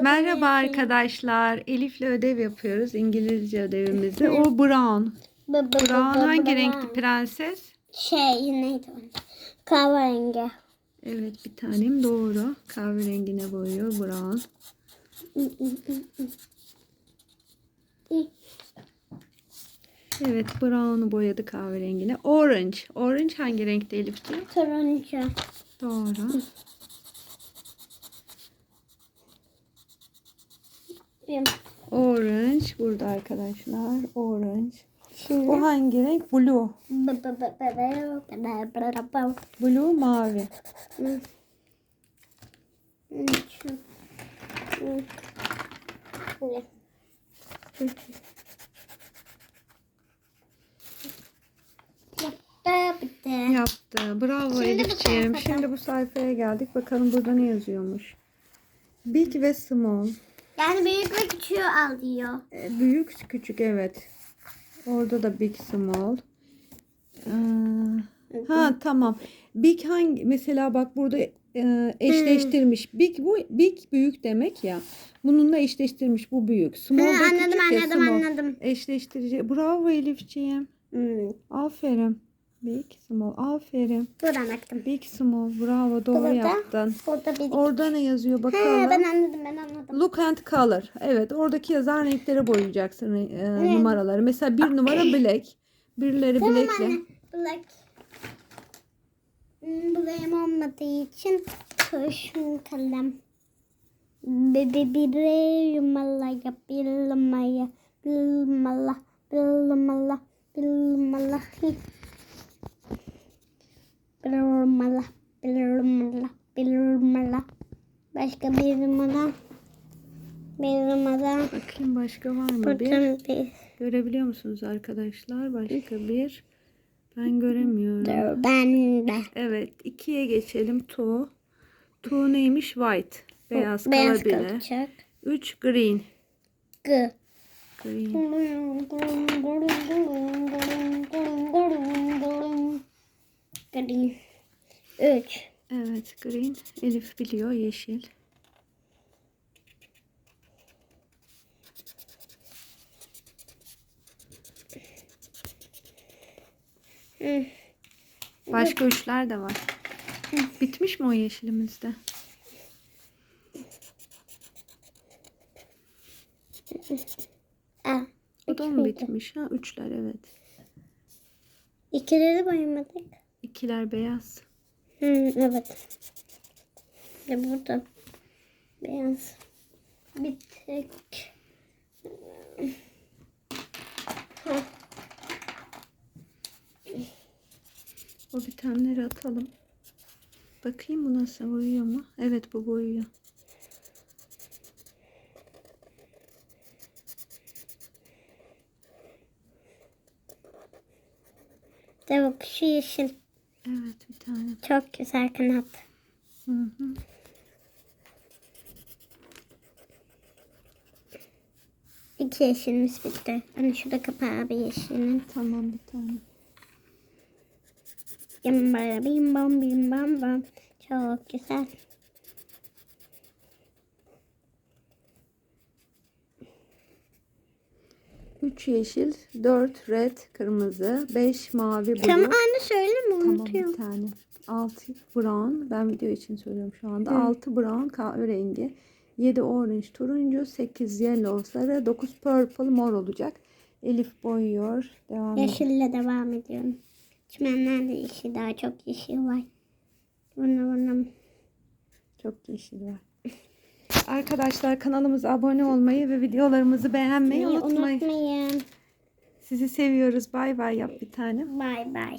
Merhaba da- arkadaşlar. Elif'le ödev yapıyoruz. İngilizce ödevimizi. O brown. Bu- bu- bu- Brown hangi bu- renkli prenses? Şey neydi o? Kahverengi. Evet bir tanem doğru. Kahverengine boyuyor brown. Evet brown'u boyadı kahverengine. Orange. Orange hangi renkte Elif'ciğim? Turuncu. Doğru. yapayım. Orange burada arkadaşlar. Orange. Şimdi. Bu hangi renk? Blue. Blue mavi. Yaptı. Bravo Elif'ciğim. Şimdi bu sayfaya geldik. Bakalım burada ne yazıyormuş. Big ve small. Yani büyük ve küçüğü al diyor. E, Büyük küçük evet. Orada da big small. Ee, ha tamam. Big hangi mesela bak burada e, eşleştirmiş. Big bu big büyük demek ya. Bununla eşleştirmiş bu büyük. Small Hı, da anladım küçük ya, anladım small. anladım. Eşleştirici. Bravo Elif'ciğim. Aferin. Big small. Aferin. Buradan baktım. Big small. Bravo doğru Burada. yaptın. Burada bir... Orada ne yazıyor He, bakalım. ben anladım ben anladım. Look and color. Evet oradaki yazan renklere boyayacaksın e, numaraları. Mesela bir numara black. Birileri Tamam black'le. anne. Black. Hmm, Black'im olmadığı için kurşun kalem. Bebe bire yumalaya bilmaya bilmala bilmala bilmala bilmala bilmala bilmala başka bir numara bir numara Bakayım başka var mı bir? buradan bir Görebiliyor musunuz arkadaşlar? Başka bir. Ben göremiyorum. ben de Evet ikiye geçelim. Two. Two neymiş? White. Beyaz, beyaz kalabilir. kalacak. Üç green. G. Green. Green. Üç. Evet green. Elif biliyor yeşil. Hı. Başka üçler de var. Bitmiş mi o yeşilimizde? A. O da mı bitmiş? Ha üçler evet. İkileri boyamadık. İkiler beyaz. Hı, evet. Ve burada beyaz. Bir tek. O bitenleri atalım. Bakayım bu nasıl boyuyor mu? Evet bu boyuyor. De bak şu yeşil. Evet bir tane. Çok güzel kanat. Hı hı. İki yeşilimiz bitti. Hani şurada kapağı bir yeşilin. Tamam bir tane. Bim bam bim bam bim bam bam. Çok güzel. Üç yeşil, dört red, kırmızı, beş mavi, blue. Tam anne söyleme Tamam bir unutuyorum. tane. Altı brown. Ben video için söylüyorum şu anda. Hı. Altı brown kahverengi. Yedi orange turuncu. Sekiz yellow sarı. Dokuz purple mor olacak. Elif boyuyor. Devam. Yeşille devam ediyorum. Çimenlerde yeşil daha çok yeşil var. Bunu bunu. Çok yeşil var. Arkadaşlar kanalımıza abone olmayı ve videolarımızı beğenmeyi unutmayın. Unutmayın. Sizi seviyoruz. Bay bay yap bir tane. Bye bye.